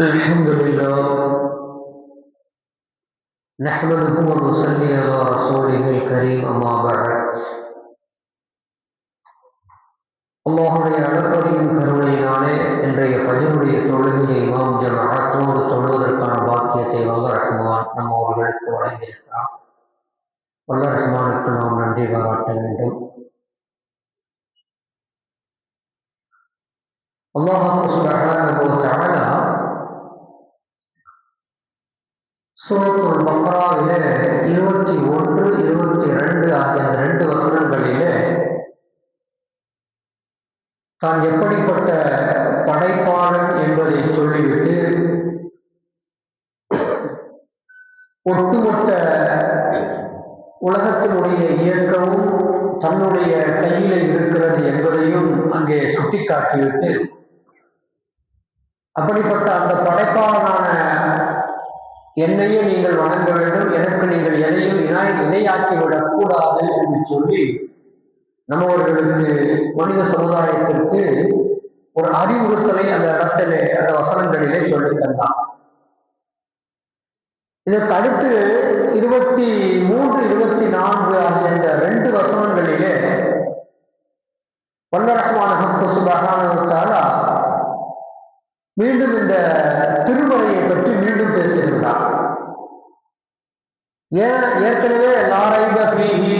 الحمد لله نحمده ونصلي على رسوله الكريم أما بعد அல்லாஹுடைய அளப்பதியின் கருணையினாலே இன்றைய ஃபஜருடைய தொழுகையை இமாம் ஜமாத்தோடு தொழுவதற்கான பாக்கியத்தை வல்ல ரஹ்மான் நம்ம அவர்களுக்கு வழங்கியிருக்கிறான் வல்ல ரஹ்மானுக்கு நாம் நன்றி பாராட்ட வேண்டும் அல்லாஹு சுப்ஹானஹு வ தஆலா சூரத்துல் பக்ராவிலே இருபத்தி ஒன்று இருபத்தி ரெண்டு ஆகிய அந்த ரெண்டு வசனங்களிலே தான் எப்படிப்பட்ட படைப்பாளன் என்பதை சொல்லிவிட்டு ஒட்டுமொத்த உலகத்தினுடைய இயக்கமும் தன்னுடைய கையில இருக்கிறது என்பதையும் அங்கே சுட்டிக்காட்டிவிட்டு அப்படிப்பட்ட அந்த படைப்பாளனான என்னையே நீங்கள் வணங்க வேண்டும். எனக்கு நீங்கள் எதையும் இணை இணையாக்கிவிடக் விடக்கூடாது என்று சொல்லி நம்மவர்களுக்கு மனித சமுதாயத்திற்கு ஒரு அறிவுறுத்தலை அந்த இடத்திலே அந்த வசனங்களிலே சொல்லி தந்தான். இதற்கு அடுத்து இருபத்தி மூன்று இருபத்தி நான்கு ஆகிய இந்த ரெண்டு வசனங்களிலே வல்லரகமான ஹக்கு மீண்டும் இந்த திருமறையை பற்றி மீண்டும் பேசுகின்றார் ஏன் ஏற்கனவே லாரைப ஃபீஹி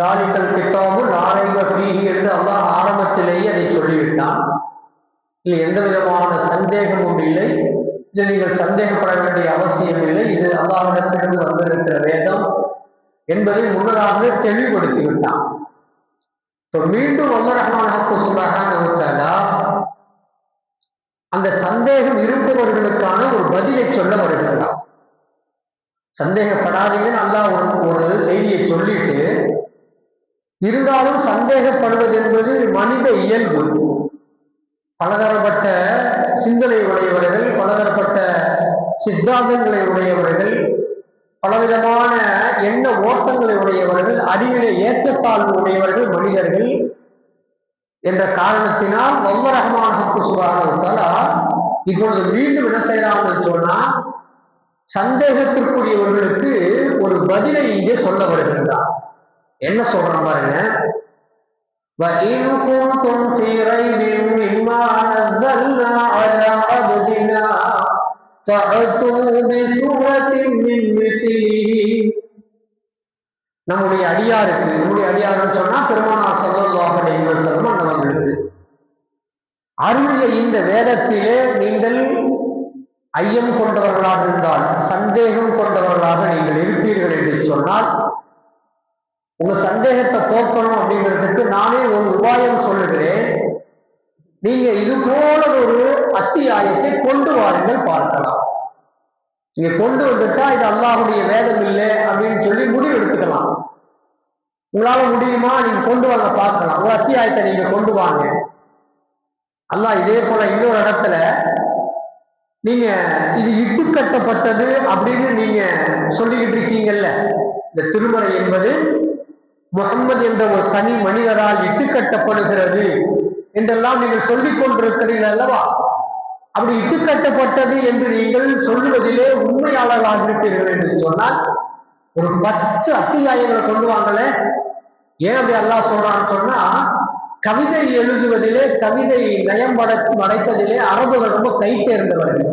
தாலிக்கல் கித்தாபு லாரைப ஃபீஹி என்று அல்லாஹ் ஆரம்பத்திலேயே அதை சொல்லிவிட்டான். இல்லை எந்த விதமான சந்தேகமும் இல்லை. இதில் நீங்கள் சந்தேகப்பட வேண்டிய அவசியம் இல்லை. இது அல்லாஹிடத்திலிருந்து வந்திருக்கிற வேதம் என்பதை முன்னதாகவே தெளிவுபடுத்தி விட்டான் இப்போ மீண்டும் அல்ல ரஹ்மான் அந்த சந்தேகம் இருப்பவர்களுக்கான ஒரு பதிலை சொல்ல வருகின்றான் சந்தேகப்படாதீங்கன்னு அல்லா ஒரு செய்தியை சொல்லிட்டு இருந்தாலும் சந்தேகப்படுவது என்பது மனித இயல்பு. பலதரப்பட்ட சிந்தனை உடையவர்கள் பலதரப்பட்ட சித்தாந்தங்களை உடையவர்கள் பலவிதமான எண்ண ஓட்டங்களை உடையவர்கள் அறிவிலை ஏற்றத்தாழ்வு உடையவர்கள் மனிதர்கள் என்ற காரணத்தினால் வல்ல ரஹ்மான் சுகாரத்தாலா இப்பொழுது மீண்டும் என்ன செய்யறாங்கன்னு சொன்னா சந்தேகத்திற்குரியவர்களுக்கு ஒரு பதிலை இங்கே சொல்ல வருகின்றார் என்ன சொல்றான் பாருங்க وإن كنتم في ريب مما نزلنا على عبدنا فأتوا بسورة من مثله நம்முடைய அடியாருக்கு நம்முடைய அடியாருன்னு சொன்னா பெருமானா சல்லல்லாஹு நீங்கள் வஸல்லம் அவர்களுக்கு அருளிய இந்த வேதத்திலே நீங்கள் ஐயம் கொண்டவர்களாக இருந்தால் சந்தேகம் கொண்டவர்களாக நீங்கள் இருப்பீர்கள் என்று சொன்னால் உங்க சந்தேகத்தை போக்கணும் அப்படிங்கிறதுக்கு நானே ஒரு உபாயம் சொல்லுகிறேன். நீங்க இது போல ஒரு அத்தியாயத்தை கொண்டு வாருங்கள் பார்க்கலாம். நீங்க கொண்டு வந்துட்டா இது அல்லாஹுடைய வேதம் இல்லை அப்படின்னு சொல்லி முடிவு எடுத்துக்கலாம். உங்களால முடியுமா? நீங்க கொண்டு வாங்க பார்க்கலாம். ஒரு அத்தியாயத்தை நீங்க கொண்டு வாங்க. அல்லாஹ் இதே போல இன்னொரு இடத்துல நீங்க இது இட்டு கட்டப்பட்டது அப்படின்னு நீங்க சொல்லிக்கிட்டு இருக்கீங்கல்ல இந்த திருமலை என்பது முகம்மது என்ற ஒரு தனி மனிதரால் இட்டு கட்டப்படுகிறது என்றெல்லாம் நீங்கள் சொல்லிக் கொண்டிருக்கிறீர்கள் அல்லவா? அப்படி இட்டு கட்டப்பட்டது என்று நீங்கள் சொல்லுவதிலே உண்மையாளர்களாக இருப்பீர்கள் என்று சொன்னால் ஒரு பத்து அத்தியாயங்களை கொண்டு வாங்கல ஏன் அப்படி எல்லாம் சொல்றான்னு சொன்னா கவிதை எழுதுவதிலே கவிதை நயம் பட படைப்பதிலே அரபுகள் ரொம்ப கை தேர்ந்தவர்கள்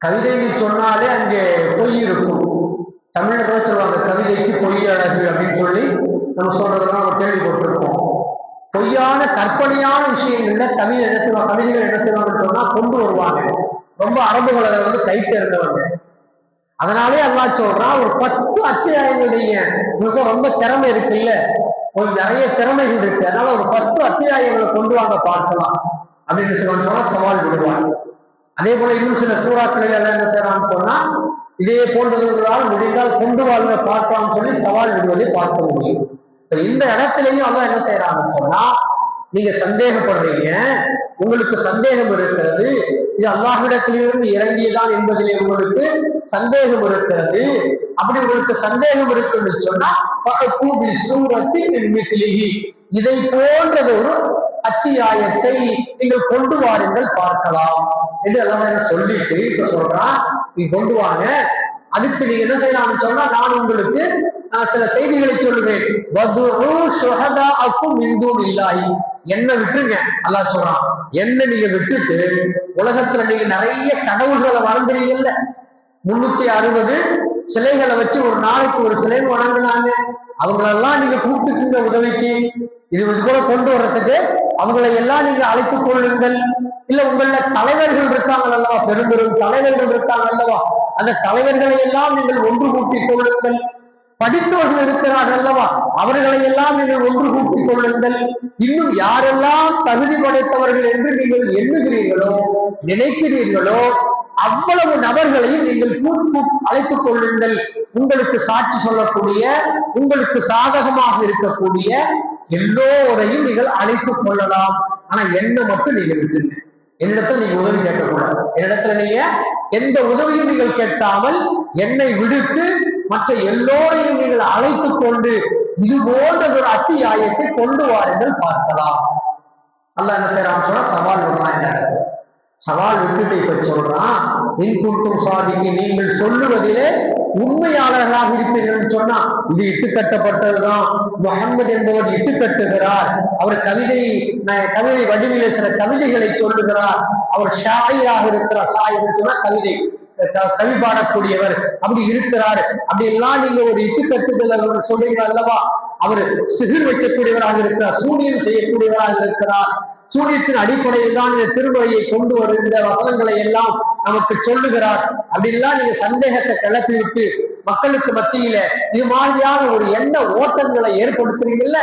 கவிதைன்னு சொன்னாலே அங்கே பொய் இருக்கும். தமிழ்ல சொல்லுவாங்க கவிதைக்கு பொய் அழகு அப்படின்னு சொல்லி நம்ம சொல்றதெல்லாம் நம்ம கேள்விப்பட்டிருக்கோம் பொய்யான கற்பனையான விஷயங்கள்ல கவிதை என்ன செய்வாங்க? கவிதைகள் என்ன செய்வாங்கன்னு சொன்னா கொண்டு வருவாங்க. ரொம்ப அரபுகளை வந்து கை தேர்ந்தவங்க அதனாலே அல்லா சொல்றான் ஒரு பத்து அத்தியாயங்களுடைய மிக ரொம்ப திறமை இருக்குல்ல? ஒரு நிறைய திறமைகள் இருக்கு. அதனால ஒரு பத்து அத்தியாயங்களை கொண்டு வாங்க பார்க்கலாம். அப்படின்னு சொன்னா சவால் விடுவாங்க. அதே போல இன்னும் சில சூறாக்களில் எல்லாம் என்ன செய்யறான்னு சொன்னா இதே போன்றவர்களால் முடிந்தால் கொண்டு வாழ்ந்த பார்க்கலாம்னு சொல்லி சவால் விடுவதை பார்க்க முடியும். இந்த இடத்துலயும் அதான் என்ன செய்யறாங்கன்னு சொன்னா நீங்க சந்தேகப்படுறீங்க. உங்களுக்கு சந்தேகம் இருக்கிறது. இது அல்லாஹ்விடத்திலிருந்து இறங்கியதான் என்பதிலே உங்களுக்கு சந்தேகம் இருக்கிறது. அப்படி உங்களுக்கு சந்தேகம் இருக்குன்னு சொன்னா ஃபஅத்தூ சூரத்தின் மித்லிஹி. இதை போன்றது ஒரு அத்தியாயத்தை நீங்கள் கொண்டு வாருங்கள் பார்க்கலாம் என்று எல்லாம் சொல்லிட்டு இப்ப சொல்றான். நீ கொண்டு வாங்க. அதுக்கு நீங்க என்ன செய்யலாம்னு சொன்னா நான் உங்களுக்கு நான் சில செய்திகளை சொல்லுவேன் வதுஉ என்ன விட்டுருங்க அல்லாஹ் சொல்றான். என்ன நீங்க விட்டுட்டு உலகத்துல நீங்க நிறைய கடவுள்களை வளர்ந்துறீங்கல்ல முன்னூத்தி அறுபது சிலைகளை வச்சு ஒரு நாளைக்கு ஒரு சிலை வணங்குனாங்க. அவங்களெல்லாம் நீங்க கூப்பிட்டுக்குங்க உதவிக்கு. இது இது கூட கொண்டு வர்றதுக்கு அவங்களை எல்லாம் நீங்க அழைத்துக் கொள்ளுங்கள். இல்ல உங்கள தலைவர்கள் இருக்காங்க அல்லவா பெரும் பெரும் தலைவர்கள் இருக்காங்க அல்லவா? அந்த தலைவர்களை எல்லாம் நீங்கள் ஒன்று கூட்டிக் கொள்ளுங்கள். படித்தவர்கள் இருக்கிறார்கள் அல்லவா அவர்களை எல்லாம் நீங்கள் ஒன்று கூட்டிக் கொள்ளுங்கள். இன்னும் யாரெல்லாம் தகுதி படைத்தவர்கள் என்று நீங்கள் எண்ணுகிறீர்களோ நினைக்கிறீர்களோ அவ்வளவு நபர்களையும் நீங்கள் கூட்டு அழைத்துக் கொள்ளுங்கள். உங்களுக்கு சாட்சி சொல்லக்கூடிய உங்களுக்கு சாதகமாக இருக்கக்கூடிய எல்லோரையும் நீங்கள் அழைத்துக் கொள்ளலாம். ஆனா என்ன மட்டும் நீங்கள் விட்டுங்க என்னிடத்துல நீங்க உதவி கேட்கக்கூடாது. என்னிடத்துல நீங்க எந்த உதவியும் நீங்கள் கேட்காமல் என்னை விடுத்து மற்ற எல்லோரையும் நீங்கள் அழைத்துக் கொண்டு இது போன்ற ஒரு அத்தியாயத்தை கொண்டு வாருங்கள் பார்க்கலாம். அல்லாஹ் என்ன செய்யறான் சொன்னா சவால் விடுறான் என்ன சவால் விட்டுட்டு இப்ப சொல்றான் இன் குன்றும் சாதிக்கு நீங்கள் சொல்லுவதிலே உண்மையாளர்களாக இருப்பீர்கள் சொன்னா இது இட்டுக்கட்டப்பட்டதுதான் முகமது என்பவர் இட்டுக்கட்டுகிறார் அவர் கவிதை கவிதை வடிவிலே சில கவிதைகளை சொல்லுகிறார். அவர் ஷாயிராக இருக்கிறார். ஷாய் சொன்னா கவிதை. கவி பாடக்கூடியவர் அப்படி இருக்கிறார். அப்படி எல்லாம் நீங்க ஒரு இட்டுக்கட்டுதல் சொல்றீங்க அல்லவா? அவர் சிகிர் வைக்கக்கூடியவராக இருக்கிறார் சூனியம் செய்யக்கூடியவராக இருக்கிறார். சூரியத்தின் அடிப்படையில் தான் இந்த திருமுறையை கொண்டு வருகின்ற வசனங்களை எல்லாம் நமக்கு சொல்லுகிறார். அப்படின்லாம் நீங்க சந்தேகத்தை கிளப்பி விட்டு மக்களுக்கு மத்தியில இது மாதிரியான ஒரு எண்ண ஓட்டங்களை ஏற்படுத்துறீங்கல்ல?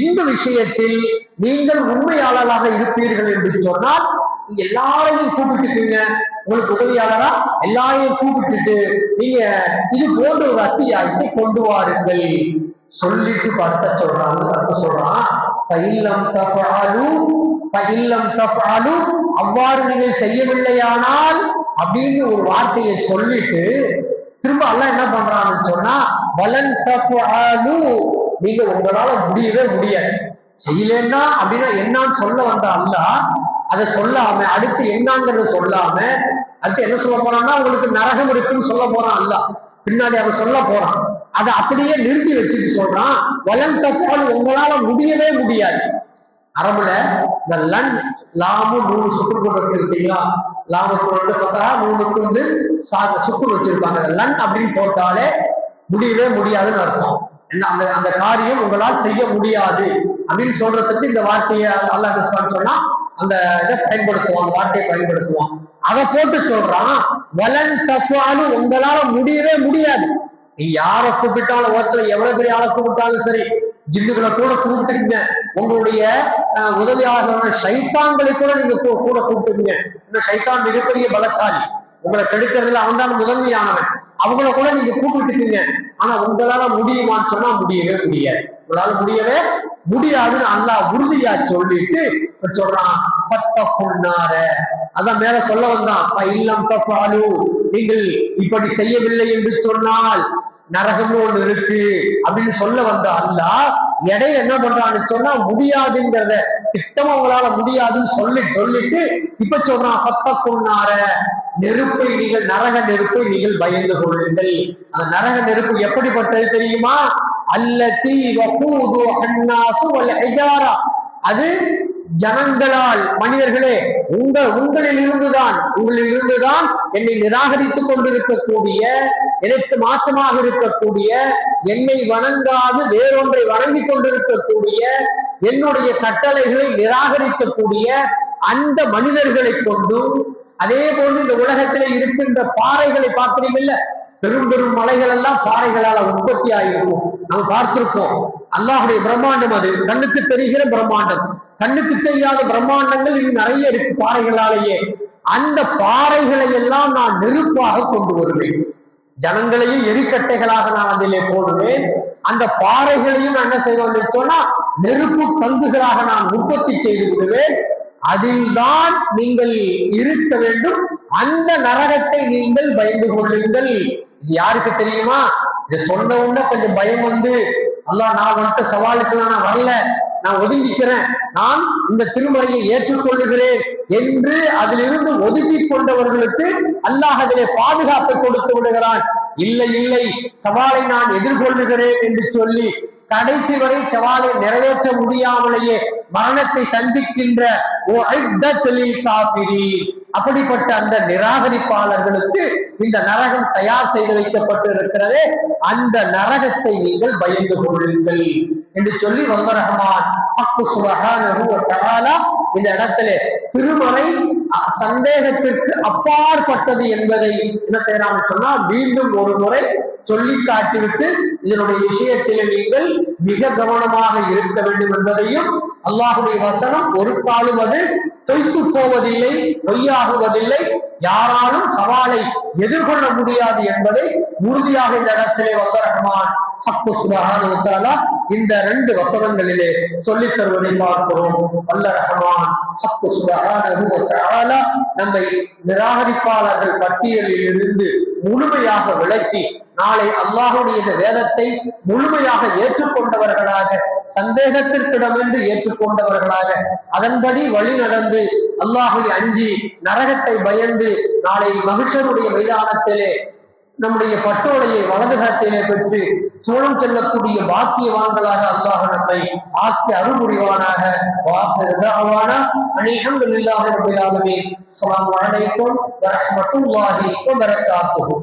இந்த விஷயத்தில் நீங்கள் உண்மையாளராக இருப்பீர்கள் என்று சொன்னால் நீங்க எல்லாரையும் கூப்பிட்டுக்கீங்க உங்களுக்கு உதவியாளரா எல்லாரையும் கூப்பிட்டுட்டு நீங்க இது போன்ற ஒரு அத்தியாயத்தை கொண்டு வாருங்கள். சொல்லிட்டு பார்த்த சொல்றாங்க பார்த்த சொல்றான். பயில்லம் தஃபாலு பயில்லம் தஃபாலு அவ்வாறு நீங்கள் செய்யவில்லையானால் அப்படின்னு ஒரு வார்த்தையை சொல்லிட்டு திரும்ப அல்லாஹ் என்ன பண்றான்னு சொன்னா வலன் தஃபாலு நீங்க உங்களால முடியவே முடியாது. செய்யலன்னா அப்படின்னா என்னன்னு சொல்ல வந்த அல்லாஹ் அதை சொல்லாம அடுத்து என்னங்கிறத சொல்லாம அடுத்து என்ன சொல்ல போறான்னா உங்களுக்கு நரகம் இருக்குன்னு சொல்ல போறான் அல்லாஹ். பின்னாடி அவன் சொல்ல போறான். அதை அப்படியே நிறுத்தி வச்சுட்டு சொல்றான். வலன் தப்பால் உங்களால முடியவே முடியாது. அரபுல இந்த லன் லாமு மூணு சுக்குர் போட்டு வச்சிருக்கீங்களா லாமுக்கு வந்து பார்த்தா மூணுக்கு வந்து சாக சுக்குர் வச்சிருப்பாங்க. லன் அப்படின்னு போட்டாலே முடியவே முடியாதுன்னு அர்த்தம். என்ன அந்த அந்த காரியம் உங்களால் செய்ய முடியாது. அப்படின்னு சொல்றதுக்கு இந்த வார்த்தையை அல்லாஹ் கிருஷ்ணன் சொன்னா அந்த இதை பயன்படுத்துவான் வார்த்தையை பயன்படுத்துவான். அதை போட்டு சொல்றான் வலன் தஃபாலு உங்களால முடியவே முடியாது. நீ யாரை கூப்பிட்டாலும் ஒருத்தர் எவ்வளவு பெரிய ஆளை கூப்பிட்டாலும் சரி ஜில்லுகளை கூட கூப்பிட்டுருங்க உங்களுடைய அஹ், உதவியாளர்களான சைத்தான்களை கூட நீங்க கூ- கூட கூப்பிட்டுருங்க இந்த சைத்தான் மிகப்பெரிய பலசாலி. உங்களை கெடுக்கிறதுல அவன் தான் முதன்மையானவன். அவங்கள கூட நீங்க கூப்பிட்டுருக்கீங்க ஆனா உங்களால முடியுமான்னு சொன்னா முடியவே முடியாது. உங்களால முடியவே முடியாதுன்னு அல்லாஹ் உறுதியா சொல்லிட்டு சொல்றான் அதான் மேல சொல்ல வந்தான் இல்லம் தஃபாலு. நீங்கள் இப்படி செய்யவில்லை என்று சொன்னால் நரகம்னு ஒண்ணு இருக்கு அப்படின்னு சொல்ல வந்த அல்லாஹ் எடை என்ன பண்றான்னு சொன்னா முடியாதுங்கிறத திட்டமா உங்களால முடியாதுன்னு சொல்லி சொல்லிட்டு இப்ப சொல்றான் சத்த கொண்டார நெருப்பை நீங்கள் நரக நெருப்பை நீங்கள் பயந்து கொள்ளுங்கள். அந்த நரக நெருப்பு எப்படிப்பட்டது தெரியுமா? அல்லதி வகூது அன்னாசு வல் ஹிஜாரா. அது ஜனங்களால் மனிதர்களே உங்க உங்களில் இருந்துதான் உங்களில் இருந்துதான் என்னை நிராகரித்துக் கொண்டிருக்கக்கூடிய எனக்கு மாற்றமாக இருக்கக்கூடிய என்னை வணங்காது வேறொன்றை வணங்கிக் கொண்டிருக்கக்கூடிய என்னுடைய கட்டளைகளை நிராகரிக்கக்கூடிய அந்த மனிதர்களை கொண்டும் அதே போன்று இந்த உலகத்திலே இருக்கின்ற பாறைகளை பார்க்கிறீங்கல்ல பெரும் பெரும் மலைகள் எல்லாம் பாறைகளால உற்பத்தி ஆகிருக்கும் நம்ம பார்த்திருப்போம். அல்லாஹுடைய பிரம்மாண்டம் அது. கண்ணுக்கு தெரிகிற பிரம்மாண்டம். கண்ணுக்கு தெரியாத பிரம்மாண்டங்கள் இன்னும் நிறைய இருக்கு பாறைகளாலேயே. அந்த பாறைகளை எல்லாம் நான் நெருப்பாக கொண்டு வருவேன். ஜனங்களையும் எரிக்கட்டைகளாக நான் அதிலே போடுவேன். அந்த பாறைகளையும் நான் என்ன செய்வேன் சொன்னா நெருப்பு பங்குகளாக நான் உற்பத்தி செய்து விடுவேன். அதில்தான் நீங்கள் இருக்க வேண்டும். அந்த நரகத்தை நீங்கள் பயந்து கொள்ளுங்கள். இது யாருக்கு தெரியுமா? இதை சொன்ன உடனே கொஞ்சம் பயம் வந்து அல்லா நான் வந்துட்டு சவாலுக்கு நான் வரல. நான் ஒதுங்கிக்கிறேன். நான் இந்த திருமறையை ஏற்றுக்கொள்ளுகிறேன். என்று அதிலிருந்து ஒதுக்கி கொண்டவர்களுக்கு அல்லாஹ் அதிலே பாதுகாப்பை கொடுத்து விடுகிறான். இல்லை இல்லை. சவாலை நான் எதிர்கொள்ளுகிறேன். என்று சொல்லி கடைசி வரை சவாலை நிறைவேற்ற முடியாமலேயே மரணத்தை சந்திக்கின்ற அப்படிப்பட்ட அந்த நிராகரிப்பாளர்களுக்கு இந்த நரகம் தயார் செய்து வைக்கப்பட்டு இருக்கிறதே அந்த நரகத்தை நீங்கள் பயந்து கொள்ளுங்கள் என்று சொல்லி வந்த ரஹமான் இந்த இடத்துல திருமலை சந்தேகத்திற்கு அப்பாற்பட்டது என்பதை என்ன செய்யறாங்க சொன்னா மீண்டும் ஒரு முறை சொல்லி காட்டிவிட்டு இதனுடைய விஷயத்தில் நீங்கள் மிக கவனமாக இருக்க வேண்டும் என்பதையும் அல்லாஹுடைய வசனம் ஒரு காலம் அது போவதில்லை பொய்யாகுவதில்லை. யாராலும் சவாலை எதிர்கொள்ள முடியாது என்பதை உறுதியாக இந்த இடத்திலே வந்த ரஹ்மான் இந்த ரெண்டு வசனங்களிலே சொல்லித் தருவதை பார்க்கிறோம். அல்ல ரஹமான் நம்மை நிராகரிப்பாளர்கள் பட்டியலில் இருந்து முழுமையாக விளக்கி நாளை அல்லாஹுடைய வேதத்தை முழுமையாக ஏற்றுக்கொண்டவர்களாக சந்தேகத்திற்கிடமின்றி ஏற்றுக்கொண்டவர்களாக அதன்படி வழி நடந்து அல்லாஹுடைய அஞ்சி நரகத்தை பயந்து நாளை மகிஷருடைய மைதானத்திலே நம்முடைய பட்டோலையை காட்டிலே பெற்று சோழம் செல்லக்கூடிய பாக்கியவான்களாக அல்லாஹ் நம்மை ஆக்கி அருள்புரிவானாக. வாசகவான அநேகம் இல்லாத அஸ்ஸலாமு அலைக்கும் வரஹ்மத்துல்லாஹி வபரகாத்துஹு.